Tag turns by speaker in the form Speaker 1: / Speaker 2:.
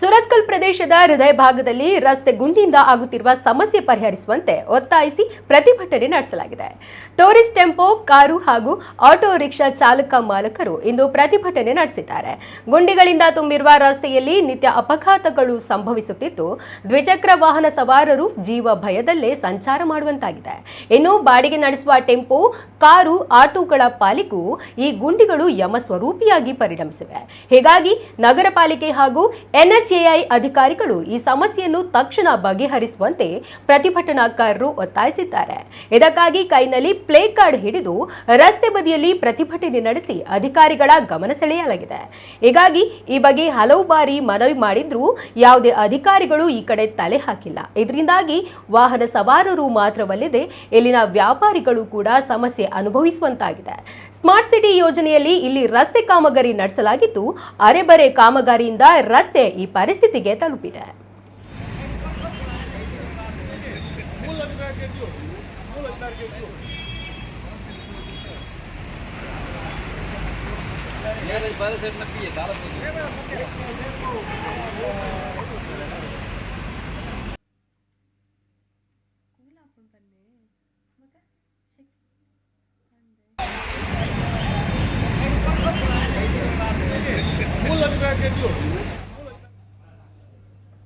Speaker 1: ಸುರತ್ಕಲ್ ಪ್ರದೇಶದ ಹೃದಯ ಭಾಗದಲ್ಲಿ ರಸ್ತೆ ಗುಂಡಿಯಿಂದ ಆಗುತ್ತಿರುವ ಸಮಸ್ಯೆ ಪರಿಹರಿಸುವಂತೆ ಒತ್ತಾಯಿಸಿ ಪ್ರತಿಭಟನೆ ನಡೆಸಲಾಗಿದೆ. ಟೂರಿಸ್ಟ್ ಟೆಂಪೋ, ಕಾರು ಹಾಗೂ ಆಟೋ ರಿಕ್ಷಾ ಚಾಲಕ ಮಾಲಕರು ಇಂದು ಪ್ರತಿಭಟನೆ ನಡೆಸಿದ್ದಾರೆ. ಗುಂಡಿಗಳಿಂದ ತುಂಬಿರುವ ರಸ್ತೆಯಲ್ಲಿ ನಿತ್ಯ ಅಪಘಾತಗಳು ಸಂಭವಿಸುತ್ತಿದ್ದು, ದ್ವಿಚಕ್ರ ವಾಹನ ಸವಾರರು ಜೀವ ಭಯದಲ್ಲೇ ಸಂಚಾರ ಮಾಡುವಂತಾಗಿದೆ. ಇನ್ನು ಬಾಡಿಗೆ ನಡೆಸುವ ಟೆಂಪೋ, ಕಾರು, ಆಟೋಗಳ ಪಾಲಿಗೂ ಈ ಗುಂಡಿಗಳು ಯಮ ಸ್ವರೂಪಿಯಾಗಿ ಪರಿಣಮಿಸಿವೆ. ಹೀಗಾಗಿ ನಗರ ಪಾಲಿಕೆ ಹಾಗೂ ಎನ್ಎಚ್ಎಐ ಅಧಿಕಾರಿಗಳು ಈ ಸಮಸ್ಯೆಯನ್ನು ತಕ್ಷಣ ಬಗೆಹರಿಸುವಂತೆ ಪ್ರತಿಭಟನಾಕಾರರು ಒತ್ತಾಯಿಸಿದ್ದಾರೆ. ಇದಕ್ಕಾಗಿ ಕೈನಲ್ಲಿ ಪ್ಲೇ ಕಾರ್ಡ್ ಹಿಡಿದು ರಸ್ತೆ ಬದಿಯಲ್ಲಿ ಪ್ರತಿಭಟನೆ ನಡೆಸಿ ಅಧಿಕಾರಿಗಳ ಗಮನ ಸೆಳೆಯಲಾಗಿದೆ. ಹೀಗಾಗಿ ಈ ಬಗ್ಗೆ ಹಲವು ಬಾರಿ ಮನವಿ ಮಾಡಿದ್ರೂ ಯಾವುದೇ ಅಧಿಕಾರಿಗಳು ಈ ಕಡೆ ತಲೆ ಹಾಕಿಲ್ಲ. ಇದರಿಂದಾಗಿ ವಾಹನ ಸವಾರರು ಮಾತ್ರವಲ್ಲದೆ ಇಲ್ಲಿನ ವ್ಯಾಪಾರಿಗಳು ಕೂಡ ಸಮಸ್ಯೆ ಅನುಭವಿಸುವಂತಾಗಿದೆ. ಸ್ಮಾರ್ಟ್ ಸಿಟಿ ಯೋಜನೆಯಲ್ಲಿ ಇಲ್ಲಿ ರಸ್ತೆ ಕಾಮಗಾರಿ ನಡೆಸಲಾಗಿದ್ದು ಅರೆಬರೆ ಕಾಮಗಾರಿಯಿಂದ ರಸ್ತೆ ಈ ಪರಿಸ್ಥಿತಿಗೆ ತಲುಪಿದೆ. anche giù.